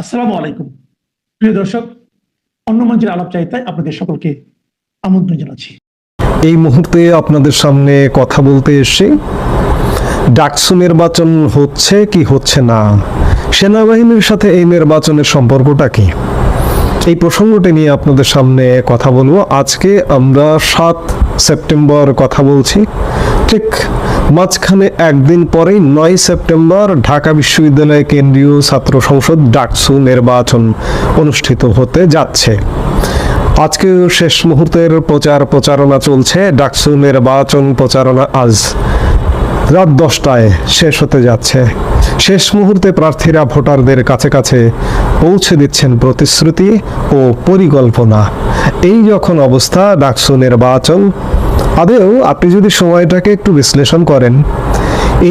আসসালামু আলাইকুম। প্রিয় দর্শক, অন্য মঞ্চের আলাপ চাইতায় আপনাদের সকলকে আমন্ত্রণ জানাচ্ছি। এই মুহূর্তে আপনাদের সামনে কথা বলতে এসে ডাকসু নির্বাচন হচ্ছে কি হচ্ছে না? সেনাবাহিনীর সাথে এই নির্বাচনের সম্পর্কটা কি? এই প্রসঙ্গটি নিয়ে আপনাদের সামনে কথা বলব। আজকে আমরা সাত সেপ্টেম্বর কথা বলছি। ঠিক মাঝখানে একদিন পরেই নয় সেপ্টেম্বর ঢাকা বিশ্ববিদ্যালয় কেন্দ্রীয় ছাত্র সংসদ ডাকসু নির্বাচন অনুষ্ঠিত হতে যাচ্ছে। আজকে শেষ মুহূর্তের প্রচার প্রচারণা চলছে। ডাকসু নির্বাচন প্রচারণা আজ রাত দশটায় শেষ হতে যাচ্ছে। শেষ মুহূর্তে প্রার্থীরা ভোটারদের কাছে কাছে পৌঁছে দিচ্ছেন প্রতিশ্রুতি ও পরিকল্পনা। এই যখন অবস্থা, ডাকসু নির্বাচন আদেও আপনি যদি সময়টাকে একটু বিশ্লেষণ করেন,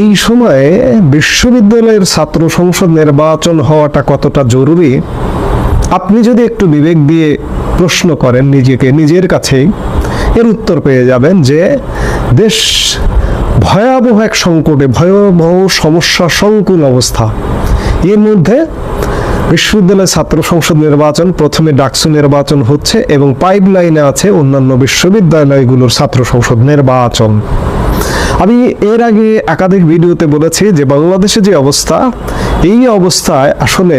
এই সময়ে বিশ্ববিদ্যালয়ের ছাত্র সংসদ নির্বাচন হওয়াটা কতটা জরুরি? আপনি যদি একটু বিবেক দিয়ে প্রশ্ন করেন নিজেকে, নিজের কাছেই, এর উত্তর পেয়ে যাবেন যে দেশ ভয়াবহ এক সংকটে ভয়াবহ সমস্যা সংকুল অবস্থা। এর মধ্যে বিশ্ববিদ্যালয় ছাত্র সংসদ নির্বাচন প্রথমে ডাকসু নির্বাচন হচ্ছে এবং পাইপ লাইনে আছে অন্যান্য বিশ্ববিদ্যালয়গুলোর ছাত্র সংসদ নির্বাচন। আমি এর আগে একাধিক ভিডিওতে বলেছি যে বাংলাদেশে যে অবস্থা, এই অবস্থায় আসলে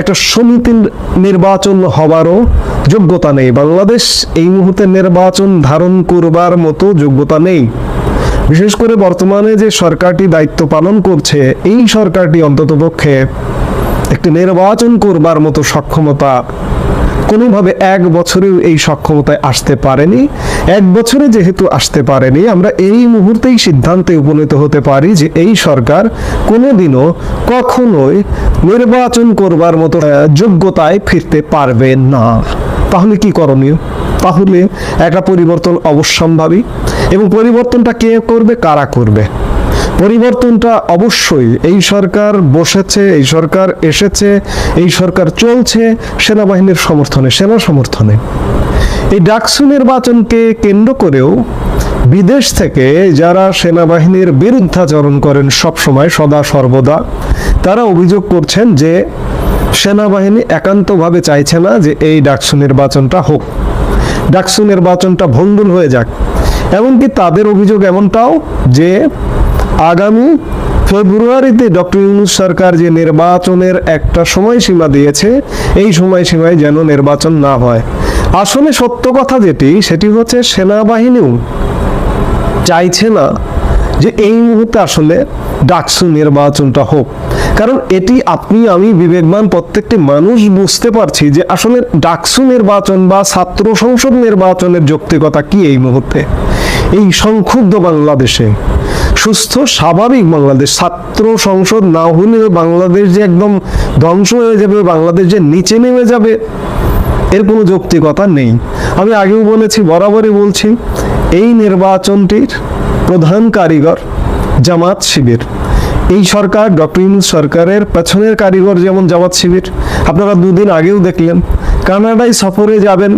একটা সমিতির নির্বাচন হবারও যোগ্যতা নেই। বাংলাদেশ এই মুহূর্তে নির্বাচন ধারণ করবার মতো যোগ্যতা নেই। বিশেষ করে বর্তমানে যে সরকারটি দায়িত্ব পালন করছে, এই সরকারটি অন্ততপক্ষে একটি নির্বাচন করবার মতো সক্ষমতা কোনোভাবে এক বছরেও এই সক্ষমতায় আসতে পারেনি। এক বছরে যেহেতু আসতে পারেনি, আমরা এই মুহূর্তেই সিদ্ধান্তে উপনীত হতে পারি যে এই সরকার কোনোদিনও কখনোই নির্বাচন করবার মতো যোগ্যতায় ফিরতে পারবে না। তাহলে কি করণীয়? তাহলে একটা পরিবর্তন অবশ্যম্ভাবী। এবং পরিবর্তনটা কে করবে? কারা করবে? পরিবর্তনটা অবশ্যই। এই সরকার বসেছে, এই সরকার এসেছে, এই সরকার চলছে সেনাবাহিনীর সমর্থনে, সেনা সমর্থনে। এই ডাকসু নির্বাচনকে কেন্দ্র করেও বিদেশ থেকে যারা সেনাবাহিনীর বিরুদ্ধাচরণ করেন সবসময়, সদা সর্বদা, তারা অভিযোগ করছেন যে সেনাবাহিনী একান্তভাবে চাইছে না যে এই ডাকসু নির্বাচনটা হোক। ডাকসু নির্বাচনটা ভণ্ডুল হয়ে যাক। এমনকি তাদের অভিযোগ এমনটাও যে আগামী ফেব্রুয়ারিতে ডক্টর ইউনুস সরকার যে নির্বাচনের একটা সময়সীমা দিয়েছে, এই সময়সীমায় যেন নির্বাচন না হয়। আসলে সত্য কথা যেটি, সেটি হচ্ছে সেনাবাহিনীও চাইছে না যে এই মুহূর্তে আসলে ডাকসু নির্বাচনটা হোক। কারণ এটি আপনি, আমি বিবেকবান প্রত্যেকটি মানুষ বুঝতে পারছি যে আসলে ডাকসু নির্বাচন বা ছাত্র সংসদ নির্বাচনের যৌক্তিকতা কি এই মুহূর্তে? এই সংক্ষুব্ধ বাংলাদেশে। সুস্থ, স্বাভাবিক বাংলাদেশ। ছাত্র সংসদ না হলে বাংলাদেশ যে একদম ধ্বংস হয়ে যাবে, বাংলাদেশ যে নিচে নেমে যাবে, এর কোনো যৌক্তিকতা নেই। আমি আগেও বলেছি, বরাবরই বলছি, এই নির্বাচনটির প্রধান কারিগর জামাত শিবির। এই সরকার, ডক্টর ইউনুস সরকারের পেছনের কারিগর যেমন জামাত শিবির। আপনারা দুদিন আগেও দেখলেন, কানাডায় সফরে যাবেন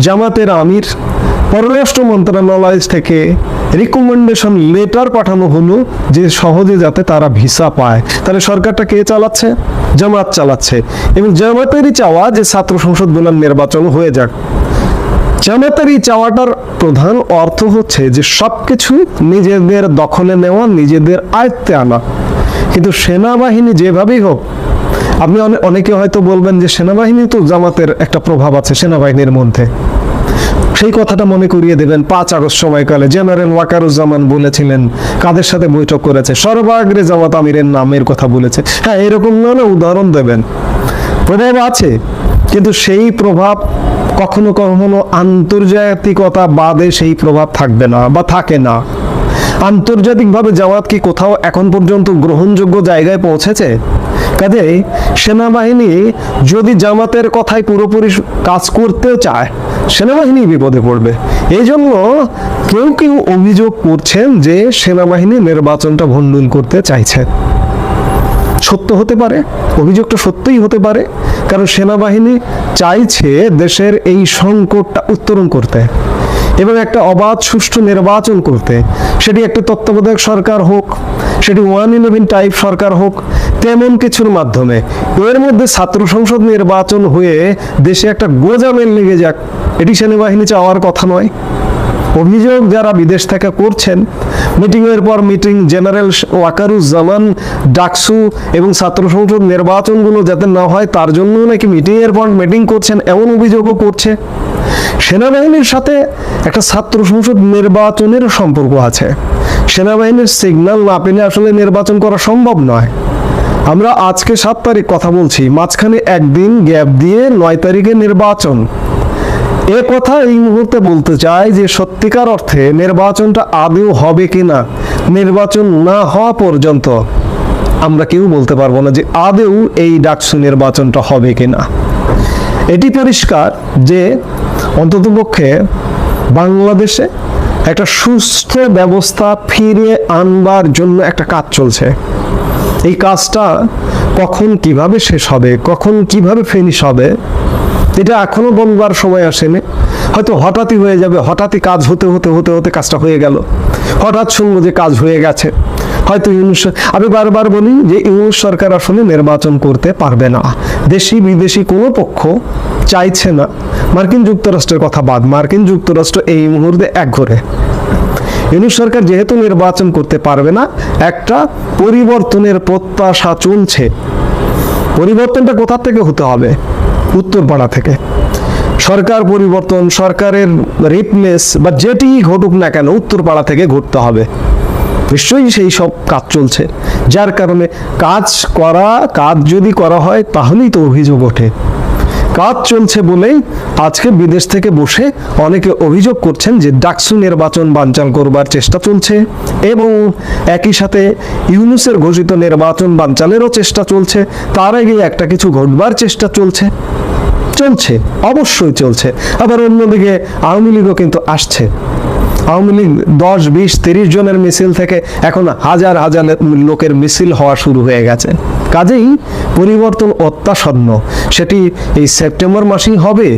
জামাতের আমির, পররাষ্ট্র মন্ত্রণালয় থেকে রিকমেন্ডেশন লেটার পাঠানো হলো যে সহজে যাতে তারা ভিসা পায়। তাহলে সরকারটা কে চালাচ্ছে? জামাত চালাচ্ছে। এবং জামাতেরই চাওয়া যে ছাত্র সংসদগুলোর নির্বাচন হয়ে যাক। জামাতের এই চাওয়াটার প্রধান অর্থ হচ্ছে যে সবকিছু নিজেদের দখলে নেওয়া, নিজেদের আয়ত্তে আনা। কিন্তু সেনাবাহিনী যেভাবেই হোক আপনি অনে- অনেকে হয়তো বলবেন যে সেনাবাহিনী তো জামাতের একটা প্রভাব আছে সেনাবাহিনীর মধ্যে। সেই কথাটা মনে করিয়ে দেবেন পাঁচ আগস্ট সময়কালে জেনারেল ওয়াকারুজ্জামান বলেছিলেন, কাদের সাথে বৈঠক করেছে? সর্বাগ্রে জামাত আমিরের নামের কথা বলেছে। হ্যাঁ এরকম নানা উদাহরণ দেবেন। প্রভাব আছে, কিন্তু সেই প্রভাব কখনো কখনো আন্তর্জাতিকতা বাদে সেই প্রভাব থাকবে না বা থাকে না। আন্তর্জাতিকভাবে জামাত কি কোথাও এখন পর্যন্ত গ্রহণযোগ্য জায়গায় পৌঁছেছে? কাজেই সেনাবাহিনী যদি জামাতের কথায় পুরোপুরি কাজ করতেও চায়, সেনাবাহিনী বিপদে পড়বে। এই জন্য কেউ কেউ অভিযোগ করছেন যে সেনাবাহিনী নির্বাচনটা ভণ্ডুল করতে চাইছে। সত্য হতে পারে, অভিযোগটা সত্যই হতে পারে, কারণ সেনাবাহিনী চাইছে দেশের এই সংকটটা উত্তরণ করতে এবং একটা অবাধ, সুষ্ঠু নির্বাচন করতে। সেটি একটা তত্ত্বাবধায়ক সরকার হোক, সেটি ওয়ান ইলেভেন টাইপ সরকার হোক তেমন কিছুর মাধ্যমে। এর মধ্যে ছাত্র সংসদ নির্বাচন হয়ে দেশে একটা গোজামেল লেগে যাক, এটি সেনাবাহিনী চাওয়ার কথা নয়। অভিযোগ যারা বিদেশ থেকে করছেন মিটিং এর পর মিটিং জেনারেল ওয়াকারুজ্জামান, ডাকসু এবং ছাত্র সংসদ নির্বাচনগুলো যাতে না হয়, তার জন্য নাকি মিটিং এর পর মিটিং করছেন, এমন অভিযোগও করছে। সেনাবাহিনীর সাথে একটা ছাত্র সংসদ নির্বাচনের সম্পর্ক আছে। সেনাবাহিনীর সিগন্যাল না পেলে আসলে নির্বাচন করা সম্ভব নয়। আমরা আজকে সাত তারিখ কথা বলছি, মাঝখানে একদিন গ্যাপ দিয়ে নয় তারিখে নির্বাচন। এ কথা এই মুহূর্তে বলতে চাই যে সত্যিকার অর্থে নির্বাচনটা আদৌ হবে কিনা, নির্বাচন না হওয়া পর্যন্ত আমরা কেউ বলতে পারব না যে আদৌ এই ডাকসু নির্বাচনটা হবে কি না এটি পরিষ্কার যে অন্ততপক্ষে বাংলাদেশে একটা সুস্থ ব্যবস্থা ফিরিয়ে আনবার জন্য একটা কাজ চলছে। এই কাজটা কখন কীভাবে শেষ হবে, কখন কীভাবে ফিনিশ হবে, এটা এখনও বলবার সময় আসেনি। হয়তো হঠাৎই হয়ে যাবে, হঠাৎই কাজ হতে হতে হতে হতে কাজটা হয়ে গেল। হঠাৎ শুনব যে কাজ হয়ে গেছে। হয়তো ইউনুস আমি বারবার বলি যে ইউনুস সরকার আসলে নির্বাচন করতে পারবে না। দেশি বিদেশি কোনো পক্ষ চাইছে না। মার্কিন যুক্তরাষ্ট্রের কথা বাদ, মার্কিন যুক্তরাষ্ট্র এই মুহূর্তে এক ঘরে। ইউনুস সরকার যেহেতু নির্বাচন করতে পারবে না, একটা পরিবর্তনের প্রত্যাশা চলছে। পরিবর্তনটা কোথা থেকে হতে হবে? উত্তরপাড়া থেকে। সরকার পরিবর্তন, সরকারের রিপ্লেস বা যেটি ঘটুক না কেন উত্তরপাড়া থেকে ঘটতে হবে। নিশ্চয়ই সেই সব কাজ চলছে। যার কারণে কাজ করা, কাজ যদি করা হয়, তাহলেই তো অভিযোগ ওঠে। কাজ চলছে বলেই আজকে বিদেশ থেকে বসে অনেকে অভিযোগ করছেন যে ডাকসু নির্বাচন বানচাল করবার চেষ্টা চলছে এবং একই সাথে ইউনুসের ঘোষিত নির্বাচন বানচালেরও চেষ্টা চলছে। তার আগে একটা কিছু ঘটবার চেষ্টা চলছে। চলছে, অবশ্যই চলছে। আবার অন্যদিকে আওয়ামী লীগও কিন্তু আসছে। আওয়ামী লীগ দশ, বিশ, তিরিশ জনের মিছিল থেকে এখন হাজার হাজার লোকের মিছিল হওয়া শুরু হয়ে গেছে। কাজেই পরিবর্তন অত্যাসন্ন সেটি এই সেপ্টেম্বর মাসেই হবে,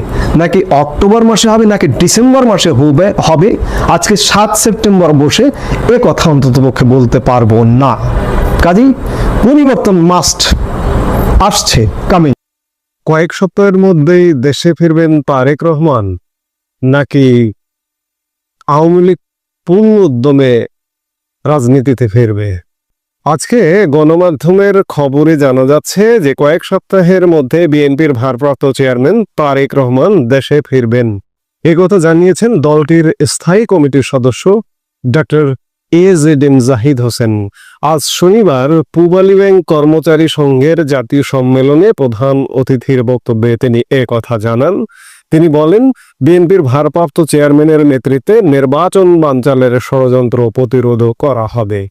নাকি অক্টোবর মাসে হবে, নাকি ডিসেম্বর মাসে হবে হবে? আজকে সাত সেপ্টেম্বর বসে এ কথা অন্ততপক্ষে বলতে পারব না। কাজেই পরিবর্তন মাস্ট আসছে কামিং কয়েক সপ্তাহের মধ্যেই দেশে ফিরবেন তারেক রহমান, নাকি আওয়ামী লীগ পূর্ণ উদ্যমে রাজনীতিতে ফিরবে? আজকে গণমাধ্যমের খবরে জানা যাচ্ছে যে কয়েক সপ্তাহের মধ্যে বিএনপির ভারপ্রাপ্ত চেয়ারম্যান তারেক রহমান দেশে ফিরবেন। একথা জানিয়েছেন দলটির স্থায়ী কমিটির সদস্য doctor A Z M Zahid Hossain. আজ শনিবার পূবালী ব্যাংক কর্মচারী সংঘের জাতীয় সম্মেলনে প্রধান অতিথির বক্তব্যে তিনি কথা জানান। তিনি বলেন, বিএনপির ভারপ্রাপ্ত চেয়ারম্যানের নেতৃত্বে নির্বাচন বানচালের ষড়যন্ত্র প্রতিরোধ করা হবে।